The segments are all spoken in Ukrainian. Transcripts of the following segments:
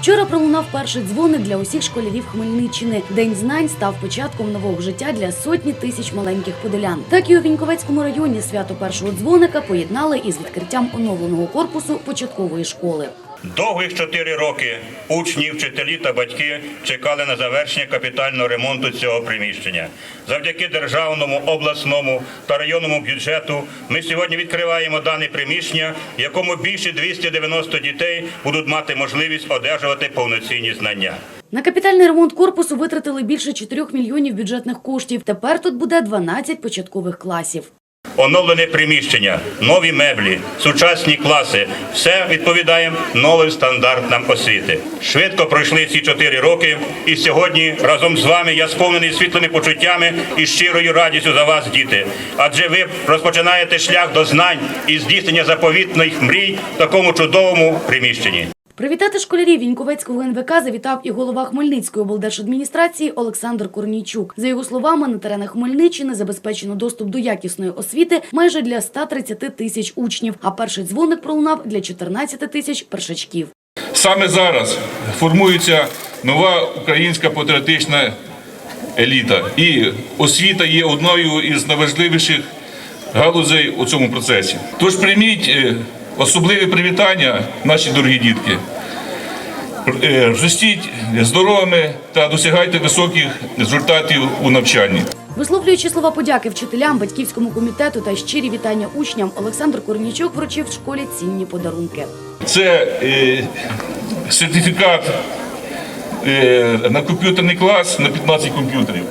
Вчора пролунав перший дзвоник для усіх школярів Хмельниччини. День знань став початком нового життя для сотні тисяч маленьких подолян. Так і у Віньковецькому районі свято першого дзвоника поєднали із відкриттям оновленого корпусу початкової школи. Довгих чотири роки учні, вчителі та батьки чекали на завершення капітального ремонту цього приміщення. Завдяки державному, обласному та районному бюджету ми сьогодні відкриваємо дане приміщення, в якому більше 290 дітей будуть мати можливість одержувати повноцінні знання. На капітальний ремонт корпусу витратили більше 4 мільйонів бюджетних коштів. Тепер тут буде 12 початкових класів. Оновлене приміщення, нові меблі, сучасні класи все відповідає новим стандартам освіти. Швидко пройшли ці чотири роки, і сьогодні разом з вами я сповнений світлими почуттями і щирою радістю за вас, діти. Адже ви розпочинаєте шлях до знань і здійснення заповітних мрій в такому чудовому приміщенні. Привітати школярів Віньковецького НВК завітав і голова Хмельницької облдержадміністрації Олександр Корнійчук. За його словами, на теренах Хмельниччини забезпечено доступ до якісної освіти майже для 130 тисяч учнів. А перший дзвоник пролунав для 14 тисяч першачків. Саме зараз формується нова українська патріотична еліта. І освіта є одною із найважливіших галузей у цьому процесі. Тож прийміть особливе привітання, наші дорогі дітки. Е, Ростіть здоровими та досягайте високих результатів у навчанні. Висловлюючи слова подяки вчителям, батьківському комітету та щирі вітання учням, Олександр Корнійчук вручив в школі цінні подарунки. Це е, сертифікат е, на комп'ютерний клас на 15 комп'ютерів.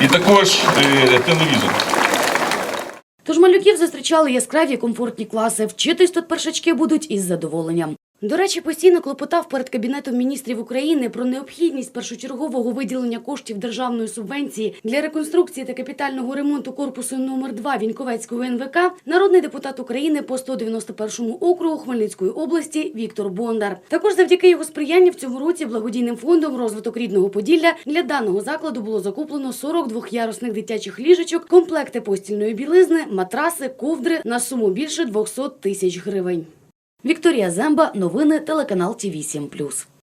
І також е, телевізор. Тож малюків зустрічали яскраві комфортні класи. Вчитись тут першачки будуть із задоволенням. До речі, постійно клопотав перед Кабінетом міністрів України про необхідність першочергового виділення коштів державної субвенції для реконструкції та капітального ремонту корпусу номер 2 Віньковецького НВК народний депутат України по 191 округу Хмельницької області Віктор Бондар. Також завдяки його сприянню в цьому році благодійним фондом розвиток рідного Поділля для даного закладу було закуплено 40 двох'ярусних дитячих ліжечок, комплекти постільної білизни, матраси, ковдри на суму більше 200 тисяч гривень. Вікторія Земба, новини, телеканал Ті 7